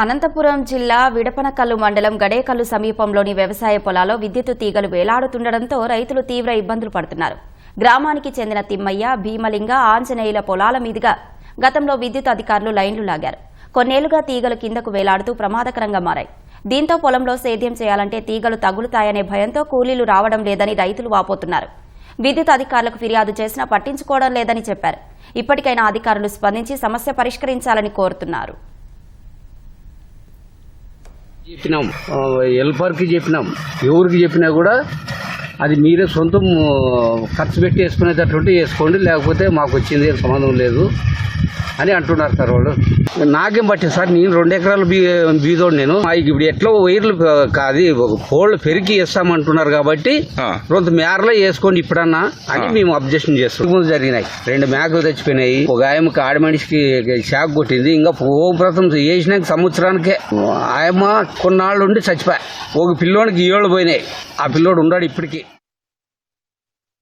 అనంతపురం జిల్లా విడపనకల్లు మండలం గడేకల్లు సమీపంలోని వ్యవసాయ పొలాల్లో విద్యుత్ తీగలు వేలాడుతుండటంతో రైతులు తీవ్ర ఇబ్బందులు పడుతున్నారు. గ్రామానికి చెందిన తిమ్మయ్య భీమలింగ ఆంజనేయుల పొలాల మీదుగా గతంలో విద్యుత్ అధికారులు లైన్లు లాగారు. కొన్నేళ్ళుగా తీగలు కిందకు వేలాడుతూ ప్రమాదకరంగా మారాయి. దీంతో పొలంలో సేద్యం చేయాలంటే తీగలు తగులుతాయనే భయంతో కూలీలు రావడం లేదని రైతులు వాపోతున్నారు. విద్యుత్ అధికారులకు ఫిర్యాదు చేసినా పట్టించుకోవడం లేదని చెప్పారు. ఇప్పటికైనా అధికారులు స్పందించి సమస్య పరిష్కరించాలని కోరుతున్నారు. చెప్పినాం. ఎల్పర్కి హెల్పర్కి చెప్పినాం. ఎవరికి చెప్పినా కూడా అది మీరే సొంతం ఖర్చు పెట్టి వేసుకునేటటువంటి వేసుకోండి. లేకపోతే మాకు వచ్చింది సంబంధం లేదు. అని అంటున్నారు సార్ వాళ్ళు. నాకేం పట్టింది సార్ నేను రెండు ఎకరాలు బీ బీదోడు నేను. ఇప్పుడు ఎట్లా వైర్లు అది కోళ్ళు పెరిగి వేస్తామంటున్నారు కాబట్టి. కొంత మేరలో వేసుకోండి ఇప్పుడన్నా అని. మేము అబ్జెక్షన్ చేస్తాం. ముందు జరిగినాయి. రెండు మేకలు తెచ్చిపోయినాయి. ఒక ఆయమ్మకి ఆడ మనిషికి షాక్ కొట్టింది. ఇంకా ప్రథం వేసినాక సంవత్సరానికే ఆయమ్మ కొన్నాళ్ళు ఉండి చచ్చిపోయా. ఒక పిల్లోడికి ఏళ్ళు పోయినాయి. ఆ పిల్లోడు ఉన్నాడు ఇప్పటికీ.